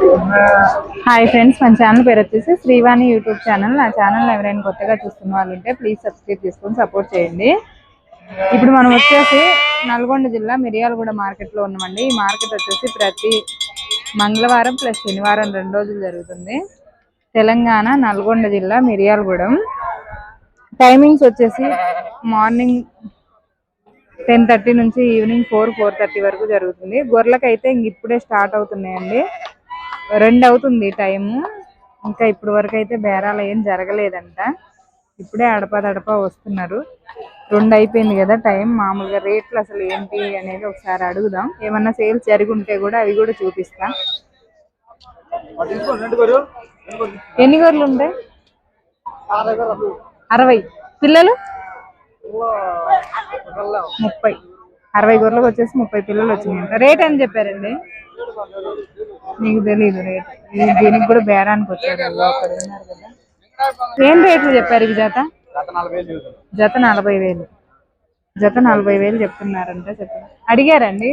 Hi friends మన channel పేరు వచ్చేసి శ్రీవాణి యూట్యూబ్ ఛానల్. నా ఛానల్ ఎవరైనా కొత్తగా చూస్తున్న వాళ్ళు ఉంటే ప్లీజ్ సబ్స్క్రైబ్ చేసుకొని సపోర్ట్ చేయండి. ఇప్పుడు మనం వచ్చేసి నల్గొండ జిల్లా మిరియాలగూడ మార్కెట్లో ఉన్నామండి. ఈ మార్కెట్ వచ్చేసి ప్రతి మంగళవారం ప్లస్ శనివారం రెండు రోజులు జరుగుతుంది. తెలంగాణ నల్గొండ జిల్లా మిరియాలగూడెం. టైమింగ్స్ వచ్చేసి మార్నింగ్ టెన్ థర్టీ నుంచి ఈవినింగ్ ఫోర్ ఫోర్ థర్టీ వరకు జరుగుతుంది. గొర్రెలకైతే ఇంక ఇప్పుడే స్టార్ట్ అవుతున్నాయండి. రెండు అవుతుంది టైము ఇంకా ఇప్పుడు వరకు అయితే బేరాలు ఏం జరగలేదంట. ఇప్పుడే అడపదడప వస్తున్నారు. రెండు అయిపోయింది కదా టైం మామూలుగా రేట్లు అసలు ఏంటి అనేది ఒకసారి అడుగుదాం. ఏమన్నా సేల్స్ జరిగి ఉంటే కూడా అవి కూడా చూపిస్తా. ఎన్ని గొర్రెలు ఉంటాయి? అరవై. పిల్లలు? ముప్పై. అరవై గొర్రెలకు వచ్చేసి ముప్పై పిల్లలు వచ్చినాయంట. రేట్ అని చెప్పారండి? మీకు తెలియదు రేట్. దీనికి కూడా బేరానికి వచ్చారు అక్కడ ఉన్నారు కదా. ఏం రేట్లు చెప్పారు ఈ జత? జత నలభై వేలు. జత నలభై వేలు చెప్తున్నారంట చెప్తున్నారు అడిగారండి?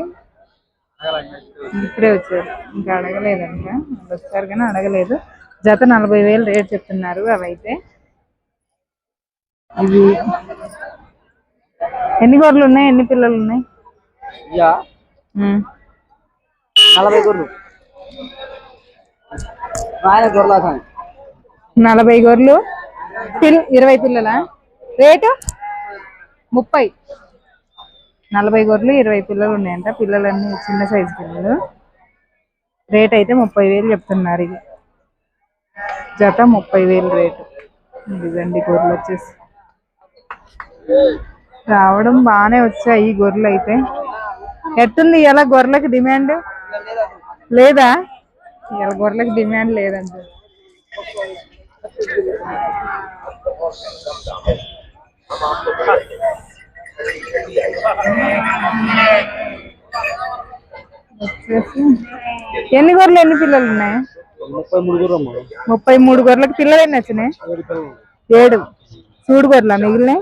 ఇప్పుడే వచ్చారు. ఇంకా అడగలేదంట. వచ్చారు కానీ అడగలేదు. జత నలభై వేలు రేట్ చెప్తున్నారు అవైతే. ఇవి ఎన్ని గొర్రెలు ఉన్నాయి? ఎన్ని పిల్లలు ఉన్నాయి. నలభై గొర్రెలు నలభై గొర్రెలు పిల్ ఇరవై పిల్లల? రేటు? ముప్పై. నలభై గొర్రెలు ఇరవై పిల్లలు ఉన్నాయంట. పిల్లలన్నీ చిన్న సైజు పిల్లలు. రేట్ అయితే ముప్పై వేలు చెప్తున్నారు ఇది. జత ముప్పై వేలు రేటు. ఇదిగండి గొర్రెలు వచ్చేసి. రావడం బాగానే వచ్చాయి ఈ గొర్రెలు అయితే. ఎట్టుంది ఇలా గొర్రెలకు డిమాండ్? లేదా? ఇలా గొర్రెలకు డిమాండ్ లేదంట. వచ్చేసి ఎన్ని గొర్రెలు ఎన్ని పిల్లలు ఉన్నాయి? ముప్పై మూడు గొర్రెలకు పిల్లలు ఎన్ని వచ్చినాయి? ఏడు. చూడు గొర్రెల మిగిలినాయి?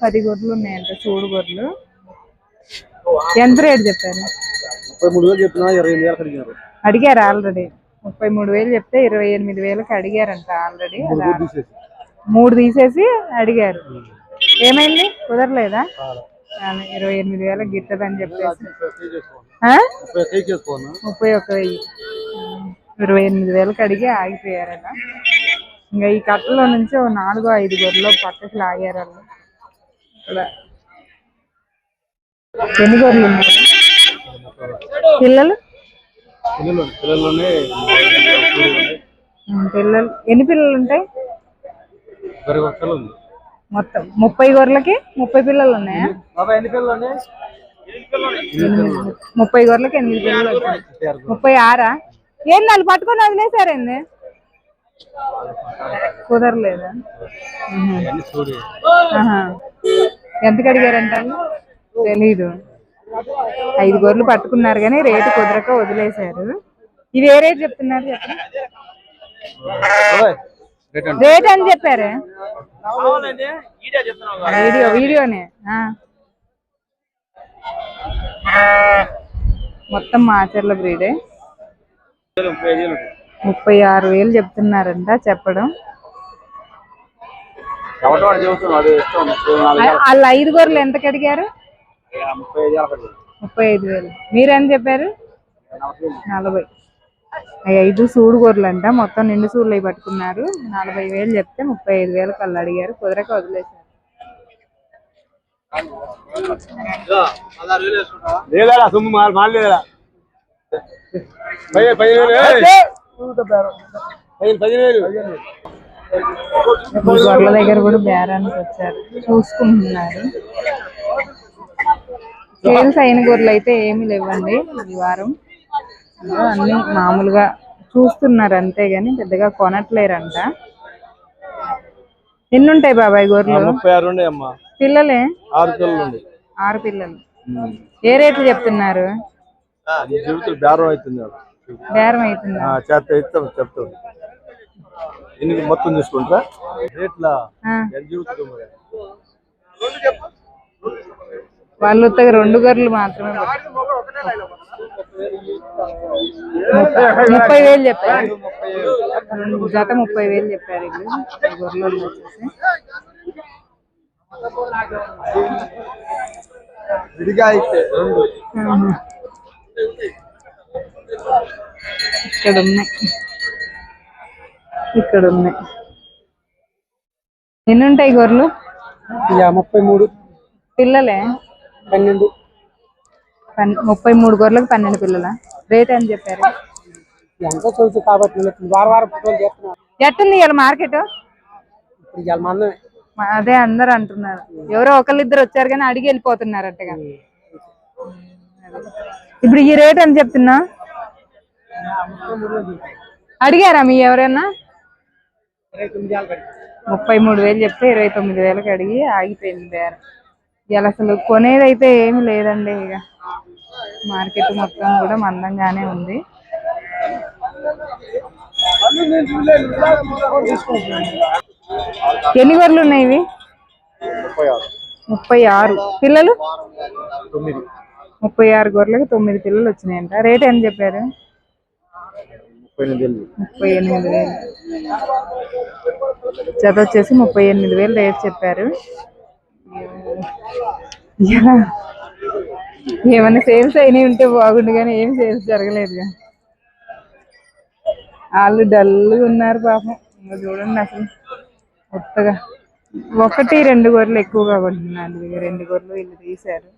పది గొర్రెలు. ఉన్నాయంట చూడు గొర్రెలు ఎంత రేటు చెప్పారు? అడిగారు ఆల్రెడీ. ముప్పై మూడు వేలు చెప్తే ఇరవై ఎనిమిది వేలకు అడిగారంట ఆల్రెడీ. మూడు తీసేసి. అడిగారు. ఏమైంది? కుదరలేదా? ఇరవై ఎనిమిది వేలకు గిట్టదని చెప్పేసి. ముప్పై కై చేసుకోవాలి ఆ? ముప్పై కై చేసుకోవాలి ముప్పై ఒక వెయ్యి. ఇరవై ఎనిమిది వేలకు అడిగి ఆగిపోయారట. ఇంకా ఈ కట్టలో నుంచి ఓ నాలుగు ఐదు గొర్రెలు పక్కకి లాగారు వాళ్ళు. ఇక్కడ ఎన్ని గొర్రెలు ఉన్నాయి? పిల్లలు? పిల్లలు ఎన్ని పిల్లలు ఉంటాయి? మొత్తం ముప్పై గొర్రెలకి ముప్పై పిల్లలు ఉన్నాయా. ముప్పై గొర్రెలకి ఎనిమిది పిల్లలు ముప్పై ఆరా. ఏంది వాళ్ళు పట్టుకొని వదిలేసారేంది కుదరలేదా. ఎంతకు అడిగారంట? తెలీదు. ఐదు గొర్రెలు పట్టుకున్నారు కానీ రేటు కుదరక వదిలేశారు. ఇవి ఏ రేట్ చెప్తున్నారు రేట్ అని చెప్పారు? వీడియో వీడియోనే. ఆ. మొత్తం మాచర్ల బ్రీడే ముప్పై వేలు ఆరు వేలు చెప్తున్నారంట చెప్పడం. వేలు. వాళ్ళ ఐదు గొర్రెలు ఎంతకు అడిగారు ఆ, ముప్పై ఐదు వేలు. మీరేం చెప్పారు? నలభై. వేలు. అవి ఐదు సూడు గొర్రెలు అంట మొత్తం నిండు సూళ్ళు అవి పట్టుకున్నారు. నలభై వేలు చెప్తే ముప్పై ఐదు వేలకు వాళ్ళు అడిగారు. కుదరక వదిలేశారు. సొమ్ము గొర్రెల దగ్గర కూడా బేరానికి వచ్చారు. చూసుకుంటున్నారు. సేల్స్ అయిన గొర్రెలు అయితే ఏమీ లేవండి ఈ వారం. అన్ని మామూలుగా చూస్తున్నారు అంతే గాని పెద్దగా కొనట్లేరంట. ఎన్ని ఉంటాయి బాబాయ్ గొర్రెలు? పిల్లలే? ఆరు పిల్లలు ఆరు పిల్లలు. ఏ రేట్లు చెప్తున్నారు? బేరం అవుతుంది. చేత ఇస్తాం చెప్తాం ఎన్ని మొత్తం తీసుకుంటారా రేట్లా వాళ్ళు రెండు గొర్రెలు మాత్రమే. ముప్పై వేలు చెప్పారు. రెండు జత ముప్పై వేలు చెప్పారు గొర్రెలు వచ్చేసి విడిగా అయితే ఇక్కడ ఉన్నాయి ఇక్కడ ఉన్నాయి ఎన్ని ఉంటాయి గొర్రెలు ముప్పై మూడు. పిల్లలే? పన్నెండు. పన్- ముప్పై మూడు గొర్రెలకు పన్నెండు పిల్లల. రేట్ అని చెప్పారు? ఎంత కాబట్టి వారం వారం ఎట్టుంది ఇవాళ మార్కెట్? అదే అందరు అంటున్నారు. ఎవరో ఒకళ్ళిద్దరు వచ్చారు కానీ అడిగి వెళ్ళిపోతున్నారు అట్టగా ఇప్పుడు ఈ రేట్ అని చెప్తున్నా? అడిగారా మీ ఎవరైనా. ముప్పై మూడు వేలు చెప్తే ఇరవై తొమ్మిది వేలకు అడిగి ఆగిపోయింది బేరం. ఇవాళ అసలు కొనేదైతే ఏమి లేదండి ఇక. మార్కెట్ మొత్తం కూడా మందంగానే ఉంది. ఎన్ని గొర్రెలు ఉన్నాయి ఇవి? ముప్పై ఆరు. పిల్లలు? ముప్పై ఆరు గొర్రెలకు తొమ్మిది పిల్లలు వచ్చినాయంట. రేట్ ఎంత చెప్పారు? ముప్పై ఎనిమిది వేలు. ముప్పై ఎనిమిది వేలు. జత వచ్చేసి ముప్పై ఎనిమిది వేలు రేట్ చెప్పారు. ఏమైనా సేల్స్ అయినవి ఉంటే బాగుండు కానీ ఏం సేల్స్ జరగలేదుగా. వాళ్ళు డల్గా ఉన్నారు పాపం. ఇంకా చూడండి అసలు. కొత్తగా. ఒకటి రెండు గొర్రెలు ఎక్కువగా కొంటున్నారు. రెండు గొర్రెలు వీళ్ళు తీశారు.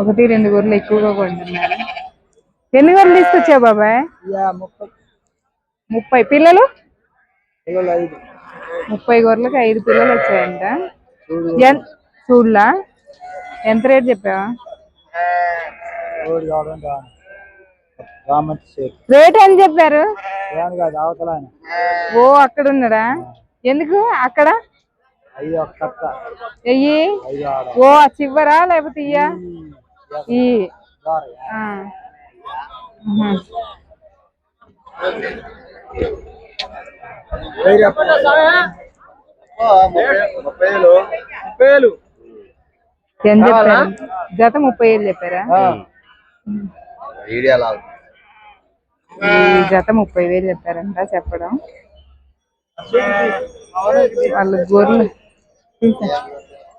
ఒకటి రెండు గొర్రెలు ఎక్కువగా కొంటున్నారు. ఎన్ని గొర్రెలు తీసుకొచ్చావు బాబాయ్? ముప్పై. పిల్లలు? ముప్పై గొర్రెలకు ఐదు పిల్లలు వచ్చాయంట. చూడలా? ఎంత రేట్ చెప్పావా? రేట్ ఎంత చెప్పారు? ఓ అక్కడ ఉన్నాడా? ఎందుకు? అక్కడ? అయ్యి ఓ చివరా లేకపోతే ఇయ్యా? ఈ ఎంత చెప్పారు? జత ముప్పై వేలు చెప్పారా? ఈ జత ముప్పై వేలు చెప్పారంట చెప్పడం. వాళ్ళు గొర్రెలు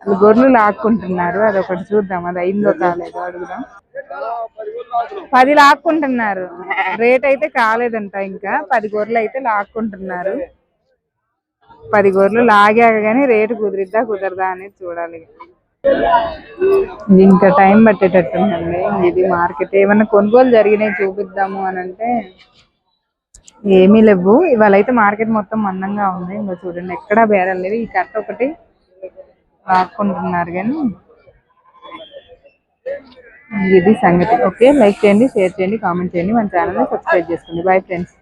వాళ్ళు గొర్రెలు లాక్కుంటున్నారు. అదొకటి చూద్దాం. అది అయిందో కాలేదో అడుగుదాం. పది లాక్కుంటున్నారు. రేట్ అయితే కాలేదంట ఇంకా. పది గొర్రెలు అయితే లాక్కుంటున్నారు. పది గొర్రెలు లాగాక కానీ రేటు కుదిరిద్దా కుదరదా అనేది చూడాలి. ఇది ఇంకా టైం పట్టేటట్టుందండి. ఇది మార్కెట్. ఏమన్నా కొనుగోలు జరిగినాయి చూపిద్దాము అని అంటే ఏమీ లేవు. ఇవాళ అయితే మార్కెట్ మొత్తం మందంగా ఉంది. ఇంకా చూడండి ఎక్కడా బేరాలు లేవు. ఈ కట్ట ఒకటి లాక్కుంటున్నారు కానీ ఇది సంగతి. ఓకే లైక్ చేయండి షేర్ చేయండి కామెంట్ చేయండి మన ఛానల్ని సబ్స్క్రైబ్ చేసుకోండి. Bye friends